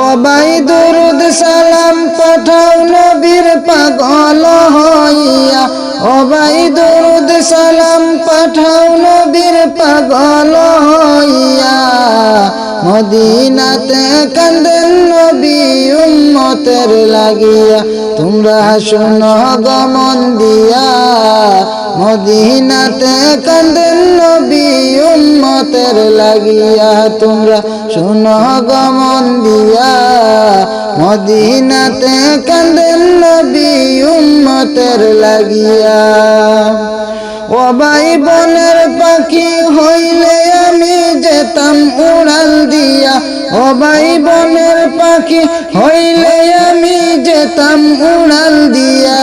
ও দুরুদ সালাম পাঠাও নবীর পাগল হইয়া। ও দুরুদ সালাম পাঠাও নবীর পাগল হইয়া। মদিনাতে কান্দেন নবী উম্মতের লাগিয়া। তোমরা শোনো গমন দিয়া। মদিনাতে কান্দেন নবী উম্মতের লাগিয়া। তোমরা শোনো গমন দিয়া। মদিনাতে কান্দেন নবী উম্মতের লাগিয়া। ও ভাই বনের পাখি হইলে আমি যেতাম উড়াল দিয়া। ও ভাই বনের পাখি হইলে আমি যেতাম উড়াল দিয়া।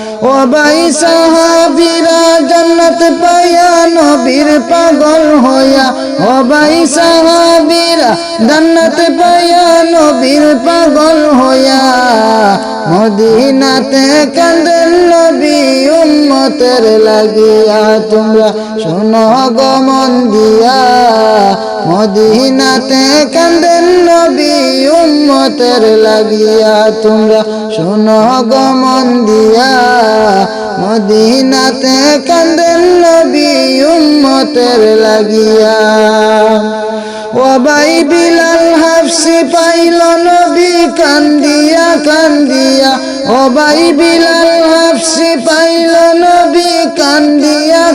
ও ভাই সাহাবিরা জান্নাত পাইয়া নবীর পাগল হইয়া ও ভাই সাহাবিরা জান্নাত পাইয়া নবীর পাগল হইয়া, মদিনাতে কান্দেন নবী উম্মতের লাগিয়া, তোমরা শোনো গমন দিয়া, মদিনাতে কান্দেন উম্মতের লাগিয়া তোমরা শোনো গমন দিয়া। মদিনাতে কান্দেন নবী উম্মতের লাগিয়া। ও ভাই বিলাল হাফসি পাইল নবী কান্দিয়া কান্দিয়া। ও ভাই বিলাল হাফসি পাইল নবী কান্দিয়া।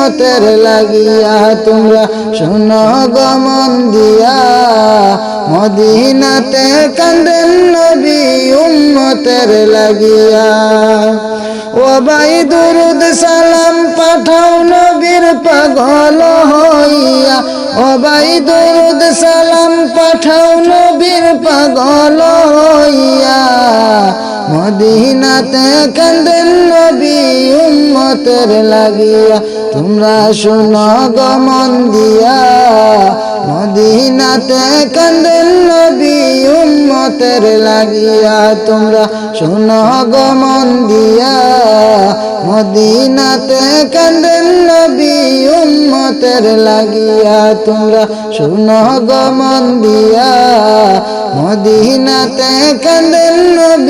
উম্মতের লাগিয়া তোমরা শুনো গমন দিয়া। মদিনাতে কান্দেন নবী উম্মতের লাগিয়া। ও ভাই দুরুদ সালাম পাঠাও নবীর পাগল হইয়া। ও ভাই দুরুদ সালাম পাঠাও নবীর পাগল হইয়া। মদিনাতে কান্দেন নবী উম্মতের লাগিয়া। তোমরা শুনো গমন দিয়া। মদিনাতে কান্দেন নবী উম্মতের লাগিয়া। তোমরা শুনো গমন দিয়া। মদিনাতে কান্দেন নবী উম্মতের লাগিয়া। তোমরা শুনো গমন দিয়া। মদিনাতে কান্দেন নবী